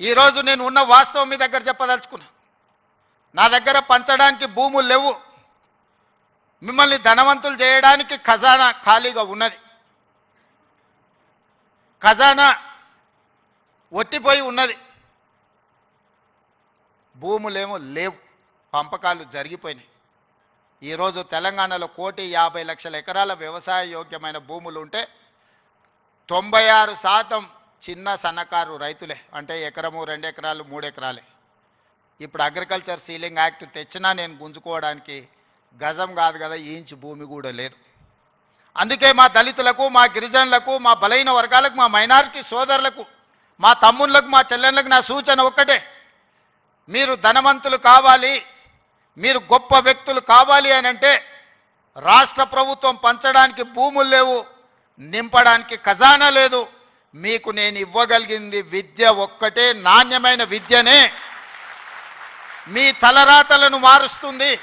ఈరోజు నేను ఉన్న వాస్తవం మీ దగ్గర చెప్పదలుచుకున్నా. నా దగ్గర పంచడానికి భూములు లేవు. మిమ్మల్ని ధనవంతులు చేయడానికి ఖజానా ఖాళీగా ఉన్నది. ఖజానా ఒట్టిపోయి ఉన్నది. భూములేమో లేవు. పంపకాలు జరిగిపోయినాయి. ఈరోజు తెలంగాణలో కోటి యాభై లక్షల ఎకరాల వ్యవసాయ యోగ్యమైన భూములు ఉంటే తొంభై ఆరు శాతం చిన్న సన్నకారు రైతులే. అంటే ఎకరము రెండు ఎకరాలు మూడు ఎకరాలే. ఇప్పుడు అగ్రికల్చర్ సీలింగ్ యాక్ట్ తెచ్చినా నేను గుంజుకోవడానికి గజం కాదు కదా ఇంచు భూమి కూడా లేదు. అందుకే మా దళితులకు మా గిరిజనులకు మా బలైన వర్గాలకు మా మైనారిటీ సోదరులకు మా తమ్ముళ్ళకు మా చెల్లెళ్ళకు నా సూచన ఒక్కటే. మీరు ధనవంతులు కావాలి మీరు గొప్ప వ్యక్తులు కావాలి అని అంటే రాష్ట్ర ప్రభుత్వం పంచడానికి భూములు లేవు నింపడానికి ఖజానా లేదు. మీకు నేను ఇవ్వగలిగింది విద్య ఒక్కటే నాణ్యమైన విద్యనే. మీ తలరాతలను మారుస్తుంది.